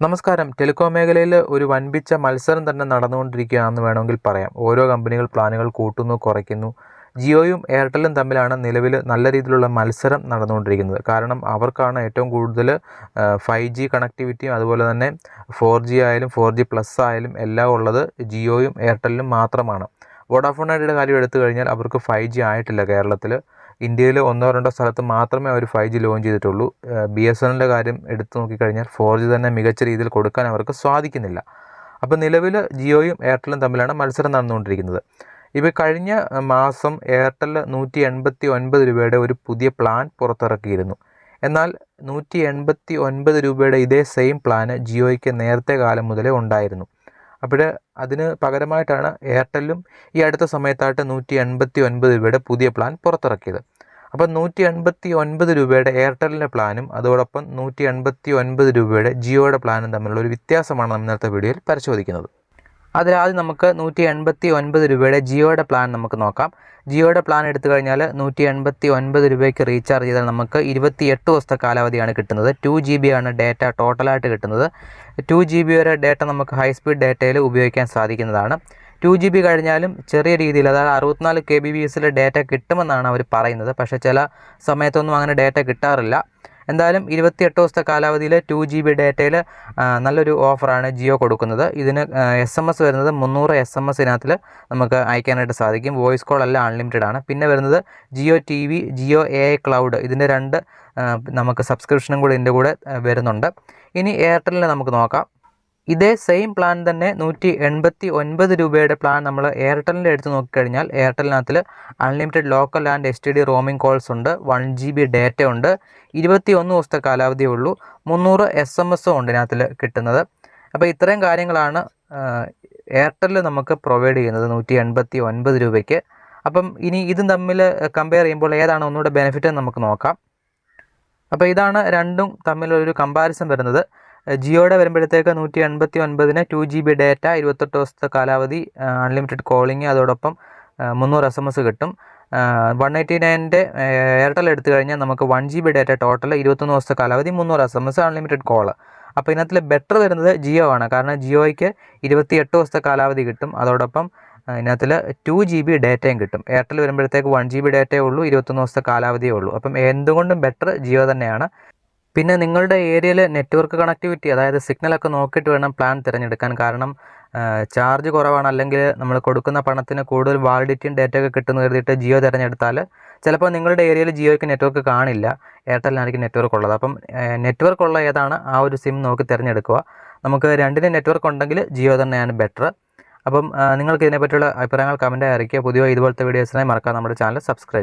നമസ്കാരം. ടെലികോം മേഖലയിൽ ഒരു വൻപിച്ച മത്സരം തന്നെ നടന്നുകൊണ്ടിരിക്കുകയാണെന്ന് വേണമെങ്കിൽ പറയാം. ഓരോ കമ്പനികൾ പ്ലാനുകൾ കൂട്ടുന്നു കുറയ്ക്കുന്നു. ജിയോയും എയർടെലും തമ്മിലാണ് നിലവിൽ നല്ല രീതിയിലുള്ള മത്സരം നടന്നുകൊണ്ടിരിക്കുന്നത്. കാരണം അവർക്കാണ് ഏറ്റവും കൂടുതൽ ഫൈവ് ജി കണക്ടിവിറ്റിയും അതുപോലെ തന്നെ ഫോർ ജി ആയാലും ഫോർ ജി പ്ലസ് ആയാലും എല്ലാം ഉള്ളത് ജിയോയും എയർടെലിനും മാത്രമാണ്. വോഡാഫോൺ ഐഡിയുടെ കാര്യം എടുത്തു കഴിഞ്ഞാൽ അവർക്ക് ഫൈവ് ജി ആയിട്ടില്ല കേരളത്തിൽ ഇന്ത്യയിൽ ഒന്നോ രണ്ടോ സ്ഥലത്ത് മാത്രമേ അവർ ഫൈവ് ജി ലോഞ്ച് ചെയ്തിട്ടുള്ളൂ. ബി എസ് എൻ കാര്യം എടുത്തു നോക്കിക്കഴിഞ്ഞാൽ ഫോർ ജി തന്നെ മികച്ച രീതിയിൽ കൊടുക്കാൻ അവർക്ക് സാധിക്കുന്നില്ല. അപ്പോൾ നിലവിൽ ജിയോയും എയർടെലും തമ്മിലാണ് മത്സരം നടന്നുകൊണ്ടിരിക്കുന്നത്. ഇപ്പോൾ കഴിഞ്ഞ മാസം എയർടെൽ നൂറ്റി എൺപത്തി ഒൻപത് രൂപയുടെ ഒരു പുതിയ പ്ലാൻ പുറത്തിറക്കിയിരുന്നു. എന്നാൽ നൂറ്റി എൺപത്തി ഒൻപത് രൂപയുടെ ഇതേ സെയിം പ്ലാന് ജിയോയ്ക്ക് നേരത്തെ കാലം മുതലേ ഉണ്ടായിരുന്നു. അപ്പോൾ അതിന് പകരമായിട്ടാണ് എയർടെല്ലും ഈ അടുത്ത സമയത്തായിട്ട് നൂറ്റി എൺപത്തി ഒൻപത് രൂപയുടെ പുതിയ പ്ലാൻ പുറത്തിറക്കിയത്. അപ്പോൾ നൂറ്റി എൺപത്തി ഒൻപത് രൂപയുടെ എയർടെല്ലിന്റെ പ്ലാനും അതോടൊപ്പം നൂറ്റി എൺപത്തി ഒൻപത് രൂപയുടെ ജിയോയുടെ പ്ലാനും തമ്മിലുള്ള ഒരു വ്യത്യാസമാണ് നമ്മൾ ഇന്നത്തെ വീഡിയോയിൽ പരിശോധിക്കുന്നത്. അതിലാദ്യം നമുക്ക് നൂറ്റി എൺപത്തി ഒൻപത് രൂപയുടെ ജിയോയുടെ പ്ലാൻ നമുക്ക് നോക്കാം. ജിയോയുടെ പ്ലാൻ എടുത്തു കഴിഞ്ഞാൽ നൂറ്റി എൺപത്തി ഒൻപത് രൂപയ്ക്ക് റീചാർജ് ചെയ്താൽ നമുക്ക് ഇരുപത്തി എട്ട് ദിവസത്തെ കാലാവധിയാണ് കിട്ടുന്നത്. ടു ജി ബി ആണ് ഡേറ്റ ടോട്ടലായിട്ട് കിട്ടുന്നത്. ടു ജി ബി വരെ ഡേറ്റ നമുക്ക് ഹൈ സ്പീഡ് ഡേറ്റയിൽ ഉപയോഗിക്കാൻ സാധിക്കുന്നതാണ്. ടു ജി ബി കഴിഞ്ഞാലും ചെറിയ രീതിയിൽ അതായത് അറുപത്തിനാല് കെ ബി ബി എസിലെ ഡേറ്റ കിട്ടുമെന്നാണ് അവർ പറയുന്നത്. പക്ഷേ ചില സമയത്തൊന്നും അങ്ങനെ ഡേറ്റ കിട്ടാറില്ല. എന്തായാലും ഇരുപത്തിയെട്ട് ദിവസത്തെ കാലാവധിയിൽ ടു ജി ബി ഡേറ്റയിൽ നല്ലൊരു ഓഫറാണ് ജിയോ കൊടുക്കുന്നത്. ഇതിന് എസ് എം എസ് വരുന്നത് മുന്നൂറ് എസ് എം എസിനകത്തിൽ നമുക്ക് അയക്കാനായിട്ട് സാധിക്കും. വോയിസ് കോൾ എല്ലാം അൺലിമിറ്റഡ് ആണ്. പിന്നെ വരുന്നത് Jio T V Jio A cloud ഇതിന്റെ രണ്ട് നമുക്ക് സബ്സ്ക്രിപ്ഷനും കൂടി ഇതിന്റെ കൂടെ വരുന്നുണ്ട്. ഇനി എയർടെല്ലിനെ നമുക്ക് നോക്കാം. ഇതേ സെയിം പ്ലാൻ തന്നെ നൂറ്റി എൺപത്തി ഒൻപത് രൂപയുടെ പ്ലാൻ നമ്മൾ എയർടെലിന്റെ എടുത്ത് നോക്കിക്കഴിഞ്ഞാൽ എയർടെലിനകത്തിൽ unlimited local and S T D roaming calls ഉണ്ട് വൺ ജി ബി ഡേറ്റ ഉണ്ട് ഇരുപത്തി ഒന്ന് ദിവസത്തെ കാലാവധിയേ ഉള്ളൂ മുന്നൂറ് എസ് എം എസും ഉണ്ട് ഇതിനകത്തിൽ കിട്ടുന്നത്. അപ്പോൾ ഇത്രയും കാര്യങ്ങളാണ് എയർടെൽ നമുക്ക് പ്രൊവൈഡ് ചെയ്യുന്നത് നൂറ്റി എൺപത്തി ഒൻപത് രൂപയ്ക്ക്. അപ്പം ഇനി ഇതും തമ്മിൽ കമ്പയർ ചെയ്യുമ്പോൾ ഏതാണ് ഒന്നുകൂടെ ബെനിഫിറ്റ് എന്ന് നമുക്ക് നോക്കാം. അപ്പോൾ ഇതാണ് രണ്ടും തമ്മിലൊരു കമ്പാരിസൺ വരുന്നത്. ജിയോയുടെ വരുമ്പോഴത്തേക്ക് നൂറ്റി എൺപത്തി ഒൻപതിന് ടു ജി ബി ഡേറ്റ ഇരുപത്തെട്ട് ദിവസത്തെ കാലാവധി അൺലിമിറ്റഡ് കോളിംഗ് അതോടൊപ്പം മുന്നൂറ് എസ് എം എസ് കിട്ടും. വൺ എയ്റ്റി നയന്റെ എയർടെൽ എടുത്തു കഴിഞ്ഞാൽ നമുക്ക് one G B data total ഇരുപത്തൊന്ന് ദിവസത്തെ കാലാവധി മുന്നൂറ് S M S unlimited call അപ്പോൾ ഇതിനകത്തിൽ ബെറ്റർ വരുന്നത് ജിയോ ആണ്. കാരണം ജിയോയ്ക്ക് ഇരുപത്തിയെട്ട് ദിവസത്തെ കാലാവധി കിട്ടും. അതോടൊപ്പം ഇതിനകത്തിൽ ടു ജി ബി ഡേറ്റയും കിട്ടും. എയർടെൽ വരുമ്പോഴത്തേക്ക് വൺ ജി ബി ഡേറ്റയേ ഉള്ളൂ ഇരുപത്തൊന്ന് ദിവസത്തെ കാലാവധിയേ ഉള്ളൂ. അപ്പം എന്തുകൊണ്ടും ബെറ്റർ ജിയോ തന്നെയാണ്. പിന്നെ നിങ്ങളുടെ ഏരിയയിൽ നെറ്റ്വർക്ക് കണക്ടിവിറ്റി അതായത് സിഗ്നലൊക്കെ നോക്കിയിട്ട് വേണം പ്ലാൻ തിരഞ്ഞെടുക്കാൻ. കാരണം ചാർജ് കുറവാണ്. അല്ലെങ്കിൽ നമ്മൾ കൊടുക്കുന്ന പണത്തിന് കൂടുതൽ വാലിഡിറ്റിയും ഡേറ്റയൊക്കെ കിട്ടുന്ന കരുതിയിട്ട് ജിയോ തിരഞ്ഞെടുത്താൽ ചിലപ്പോൾ നിങ്ങളുടെ ഏരിയയിൽ ജിയോയ്ക്ക് നെറ്റ്വർക്ക് കാണില്ല. എയർടെലിനായിരിക്കും നെറ്റ്വർക്ക് ഉള്ളത്. അപ്പം നെറ്റ്വർക്ക് ഉള്ള ഏതാണ് ആ ഒരു സിം നോക്കി തിരഞ്ഞെടുക്കുക. നമുക്ക് രണ്ടിനും നെറ്റ്വർക്ക് ഉണ്ടെങ്കിൽ ജിയോ തന്നെയാണ് ബെറ്റർ അപ്പം നിങ്ങൾക്ക് ഇതിനെപ്പറ്റിയുള്ള അഭിപ്രായങ്ങൾ കമന്റായി അറിയിക്കുക. പുതിയ ഇതുപോലത്തെ വീഡിയോസിനായി മറക്കാം നമ്മുടെ ചാനൽ സബ്സ്ക്രൈബ്